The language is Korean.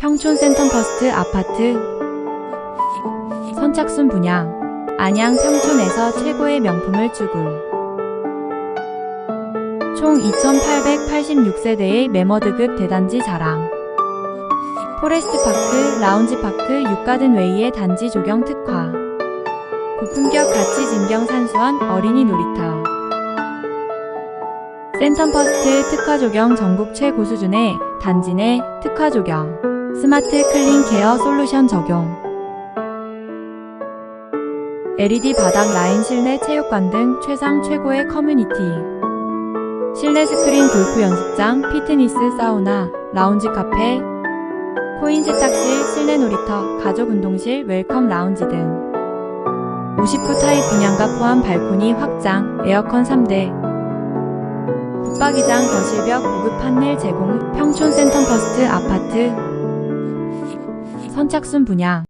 평촌 센텀퍼스트 아파트. 선착순 분양. 안양 평촌에서 최고의 명품을 주구 총 2,886세대의 매머드급 대단지 자랑. 포레스트파크, 라운지파크, 육가든 웨이의 단지 조경 특화. 고품격 가치 진경 산수원 어린이 놀이터. 센텀퍼스트 특화 조경 전국 최고 수준의 단지 내 특화 조경 스마트 클린 케어 솔루션 적용. LED 바닥 라인 실내 체육관 등 최상 최고의 커뮤니티. 실내 스크린 골프 연습장, 피트니스 사우나, 라운지 카페, 코인 세탁실, 실내 놀이터, 가족 운동실, 웰컴 라운지 등59 타입 분양가 포함 발코니 확장, 에어컨 3대, 붙박이장, 거실벽, 고급 판넬 제공, 평촌 센텀 퍼스트 아파트, 선착순 분양